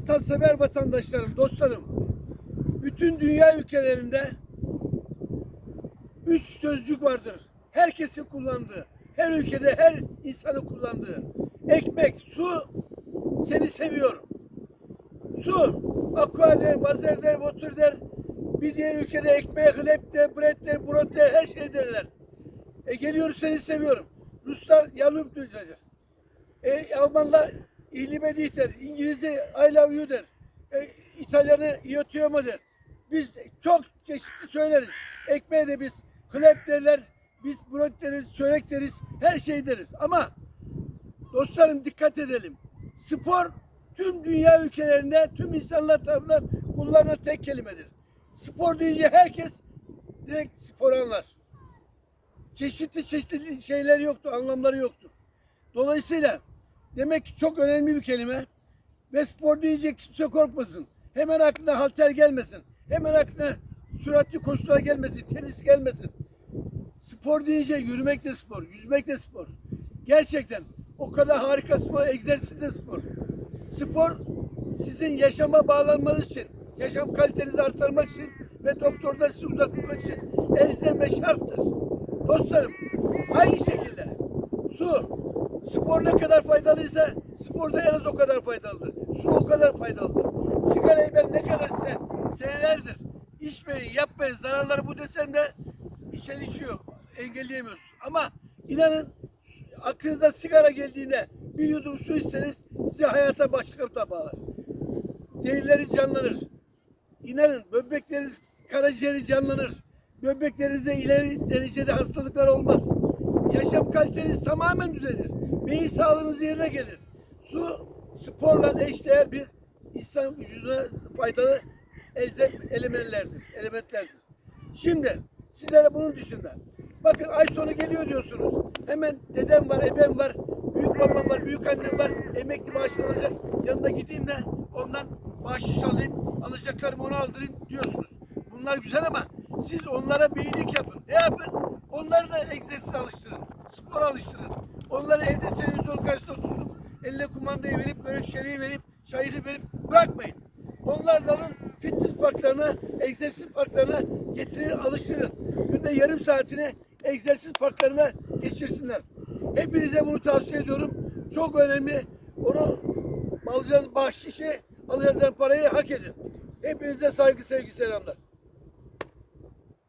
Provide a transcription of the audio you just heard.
vatansever vatandaşlarım, dostlarım, bütün dünya ülkelerinde üç sözcük vardır. Herkesin kullandığı, her ülkede her insanın kullandığı. Ekmek, su, seni seviyorum. Su, aqua der, vazer der, water der. Bir diğer ülkede ekmeğe hılep der, bread der, brot der, her şey derler. E geliyoruz seni seviyorum. Ruslar yalup der. E, Almanlar İhlime değil der. İngilizce I love you der. E, İtalyanı amo der. Biz çok çeşitli söyleriz. Ekmeğe de biz klep derler. Biz brot deriz, çörek deriz. Her şey deriz. Ama dostlarım dikkat edelim. Spor tüm dünya ülkelerinde tüm insanlar tarafından kullanılan tek kelimedir. Spor deyince herkes direkt spor anlar. Çeşitli çeşitli şeyler yoktur, anlamları yoktur. Dolayısıyla demek ki çok önemli bir kelime. Ve spor deyince kimse korkmasın. Hemen aklına halter gelmesin. Hemen aklına süratli koşular gelmesin, tenis gelmesin. Spor deyince yürümek de spor, yüzmek de spor. Gerçekten o kadar harika spor, egzersiz de spor. Spor sizin yaşama bağlanmanız için, yaşam kalitenizi artırmak için ve doktordan sizi uzatmak için elzem ve şarttır. Dostlarım, aynı şekilde su, spor ne kadar faydalıysa spor da en az o kadar faydalıdır. Su o kadar faydalıdır. Sigarayı ben ne kadar size senelerdir içmeyin, yapmayın, zararları bu desem de içen içiyor, engelleyemiyoruz. Ama inanın aklınıza sigara geldiğinde bir yudum su içseniz size hayata başka bağlar. Derileri canlanır. İnanın böbrekleriniz, karaciğeri canlanır. Böbreklerinizde ileri derecede hastalıklar olmaz. Yaşam kaliteniz tamamen düzelir. Beyin sağlığınız yerine gelir. Su sporla eşdeğer bir insan vücuduna faydalı elementlerdir. elementlerdir. Şimdi sizlere bunun dışında bakın ay sonu geliyor diyorsunuz. Hemen dedem var, ebem var, büyük babam var, büyük annem var. Emekli maaşlı olacak. Yanına gideyim de ondan bahşiş alayım. Alacaklarımı ona aldırayım diyorsunuz. Bunlar güzel ama siz onlara beylik yapın. Ne yapın? Onları da egzersiz alıştırın. Spor alıştırın. Onları evde televizyon karşısında tutup eline kumandayı verip, börek şereği verip, çayını verip bırakmayın. Onlar da alın fitness parklarına, egzersiz parklarına getirin, alıştırın. Günde yarım saatini egzersiz parklarına geçirsinler. Hepinize bunu tavsiye ediyorum. Çok önemli. Onu alacağınız bahşişi, alacağınız parayı hak edin. Hepinize saygı, sevgi, selamlar.